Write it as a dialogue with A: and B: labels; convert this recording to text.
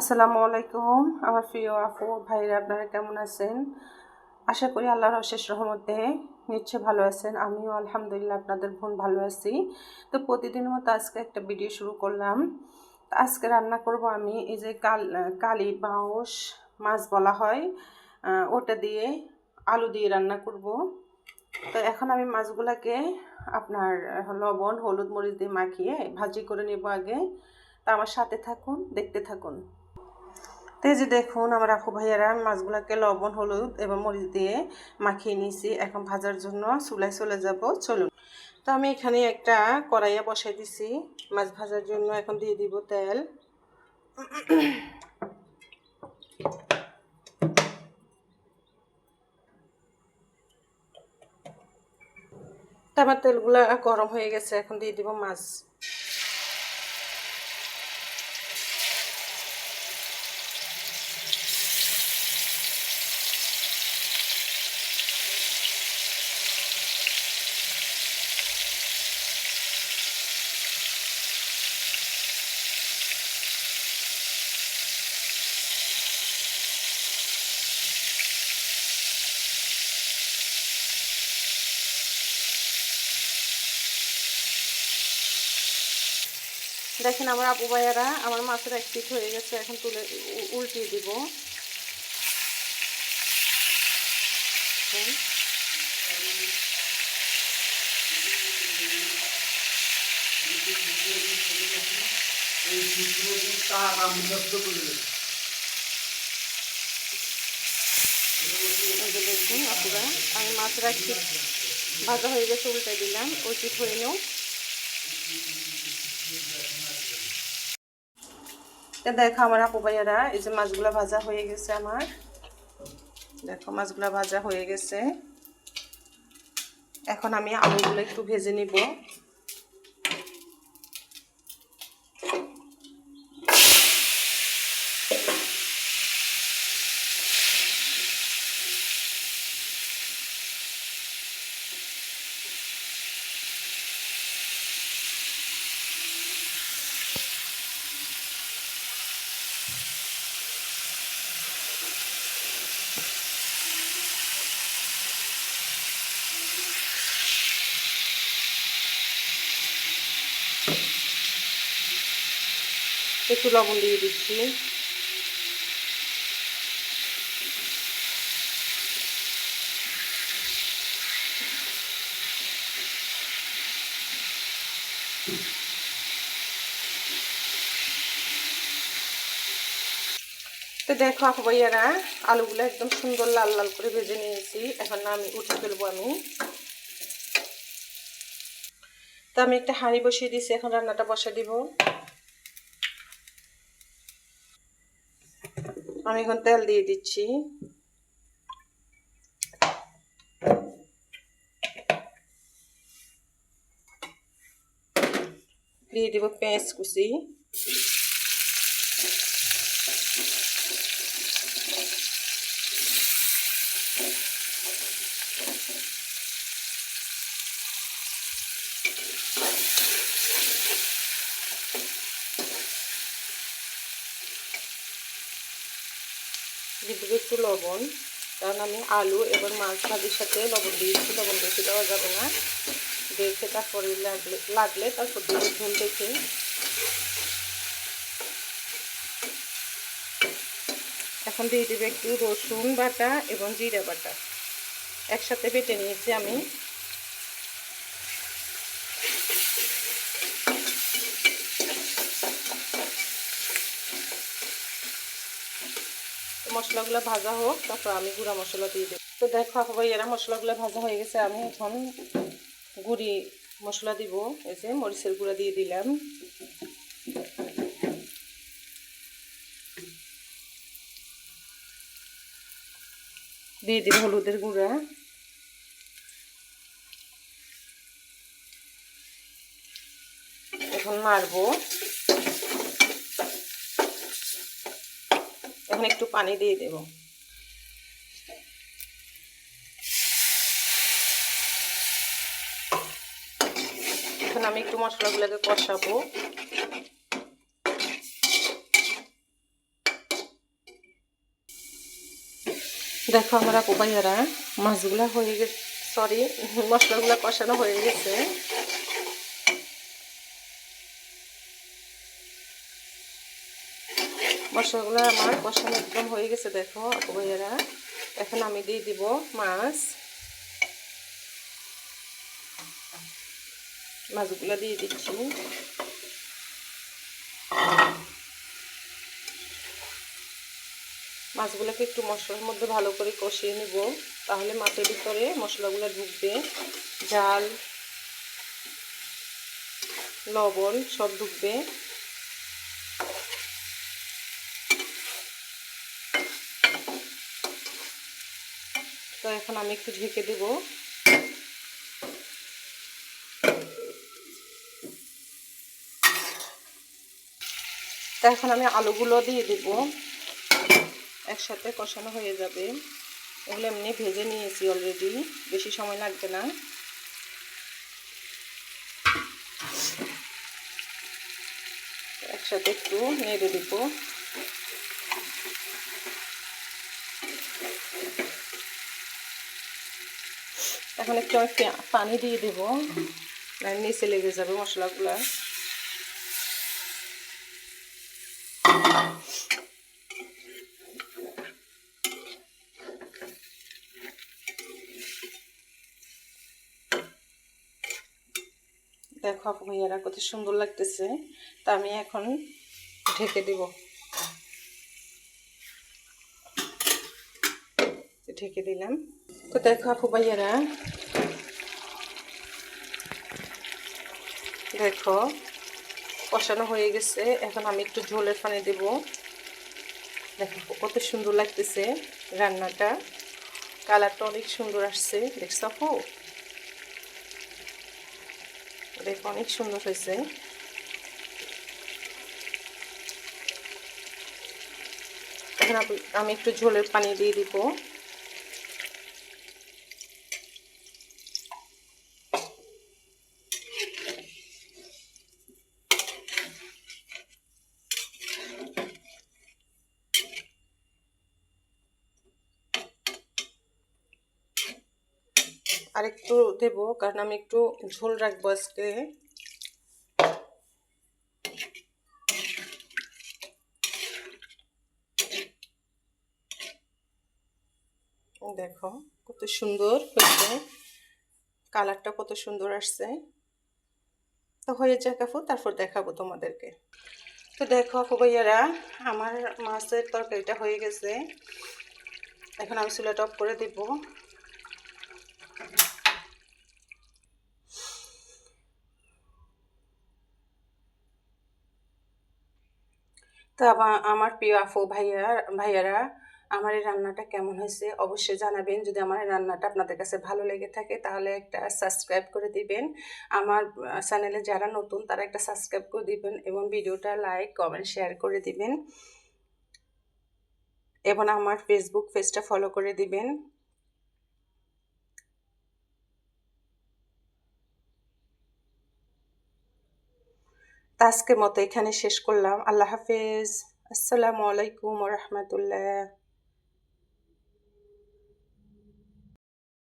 A: আসসালামু আলাইকুম। আমার প্রিয় আপু, ভাইরা, আপনারা কেমন আছেন? আশা করি আল্লাহর অশেষ রহমতে নিশ্চয় ভালো আছেন। আমিও আলহামদুলিল্লাহ আপনাদের বোন ভালো আছি। তো প্রতিদিনের মতো আজকে একটা ভিডিও শুরু করলাম। আজকে রান্না করব আমি, এই যে কাল, কালি বাউস মাছ বলা হয় ওটা দিয়ে আলু দিয়ে রান্না করব। তো এখন আমি মাছগুলাকে আপনার লবণ, হলুদ মরিচ দিয়ে মাখিয়ে ভাজি করে নেব আগে। তা আমার সাথে থাকুন, দেখতে থাকুন। তো এই যে দেখুন আমার আপু ভাইয়ারা মাছগুলোকে লবণ, হলুদ এবং মরিচ দিয়ে মাখিয়ে নিয়েছি। এখন ভাজার জন্য চুলায় চলে যাব। চলুন। তো আমি এখানে একটা কড়াইয়া বসাই দিছি। মাছ ভাজার জন্য এখন দিয়ে দিব তেল। আমার তেলগুলা গরম হয়ে গেছে, এখন দিয়ে দিব মাছ। দেখেন আমার আপু ভাইয়ারা, আমার মাছের এক পিঠ হয়ে গেছে, এখন তুলে উল্টিয়ে দিব দেখেন। আপুরা, আমি মাছের এক ভাজা হয়ে গেছে, উল্টে দিলাম, ওই পিঠ হয়ে নেও দেখো আমার আপু ভাইয়ারা, এই যে মাছগুলো ভাজা হয়ে গেছে আমার। দেখো মাছগুলো ভাজা হয়ে গেছে। এখন আমি আলুগুলো একটু ভেজে নিব। একটু লবণ দিয়ে দিচ্ছি। তো দেখো, আপু ভাইয়ারা, আলুগুলো একদম সুন্দর লাল লাল করে ভেজে নিয়েছি। এখন না, আমি উঠে ফেলব আমি। তো আমি একটা হাঁড়ি বসিয়ে দিয়েছি, এখন রান্নাটা বসে দিব। আমি এখন তেল দিয়ে দিচ্ছি। দিয়ে দিব পেঁয়াজ কুচি। দেবো একটু লবণ, কারণ আমি আলু এবং মাছ ভাজির সাথে লবণ দিয়েছি, লবণ বেশি দেওয়া যাবে না। দেখে তারপরে লাগলে লাগলে তারপর দিয়ে ঝুল দেখে। এখন দিয়ে দেবে একটু রসুন বাটা এবং জিরা বাটা। একসাথে বেটে নিয়েছি আমি। মশলাগুলো ভাজা হোক, তারপর আমি গুঁড়া মশলা দিয়ে দেবো। তো দেখো আপু ভাইয়ারা মশলাগুলো ভাজা হয়ে গেছে, আমি এখন গুঁড়ি মশলা দিব। এই যে মরিচের গুঁড়া দিয়ে দিলাম। দিয়ে দিব হলুদের গুঁড়া। এখন মারবো এখন একটু পানি দিয়ে দেব। এখন আমি একটু মশলাগুলোকে কষাবো। দেখো আমরা কোপাইয়ারা মাছগুলা হয়ে গেছে সরি মশলাগুলা কষানো হয়ে গেছে। মশলাগুলো আমার কষানো একদম হয়ে গেছে, দেখো ভাইয়ারা এখন আমি দিয়ে দিব মাছ। মাছগুলো দিয়ে দিচ্ছি। মাছগুলোকে একটু মশলার মধ্যে ভালো করে কষিয়ে নেব, তাহলে মাছের ভিতরে মশলাগুলো ঢুকবে। জাল, লবণ সব ঢুকবে। তো এখন আমি একটু ঢেকে দেব। তো এখন আমি আলুগুলো দিয়ে দেব। একসাথে কষানো হয়ে যাবে। এগুলো এমনি ভেজে নিয়েছি অলরেডি বেশি সময় লাগবে না। একসাথে একটু নেড়ে দেব। এখন একটু আমি পানি দিয়ে দেব। নিচে লেগে যাবে মশলাগুলো। দেখো আপু ভাইয়ারা, কত সুন্দর লাগতেছে। তা আমি এখন ঢেকে দেব। ঢেকে দিলাম। তো দেখো আপু ভাইয়ারা দেখো, কষানো হয়ে গেছে। এখন আমি একটু ঝোলের পানি দেব। দেখো, কত সুন্দর লাগতেছে রান্নাটা। কালারটা অনেক সুন্দর আসছে, দেখছ আপু? দেখো, অনেক সুন্দর হয়েছে। এখন আমি একটু ঝোলের পানি দিয়ে দিব। আর একটু দেবো, কারণ আমি একটু ঝোল রাখব আজকে। দেখো, কত সুন্দর হয়েছে। কালারটা কত সুন্দর আসছে। তো হয়ে যাক আপু, তারপর দেখাবো তোমাদেরকে। তো দেখো আপু ভাইয়ারা, আমার মাছের তরকারিটা হয়ে গেছে। এখন আমি চুলাটা অফ করে দিব। তো আমার প্রিয় আফু ভাইয়া, ভাইয়ারা, আমার এই রান্নাটা কেমন হয়েছে অবশ্যই জানাবেন। যদি আমার রান্নাটা আপনাদের কাছে ভালো লেগে থাকে তাহলে একটা সাবস্ক্রাইব করে দিবেন। আমার চ্যানেলে যারা নতুন তারা একটা সাবস্ক্রাইব করে দিবেন এবং ভিডিওটা লাইক, কমেন্ট, শেয়ার করে দিবেন। এবং আমার ফেসবুক পেজটা ফলো করে দিবেন। আজকের মতো এখানে শেষ করলাম। আল্লাহ হাফেজ। আসসালামু আলাইকুম রহমতুল্লাহ।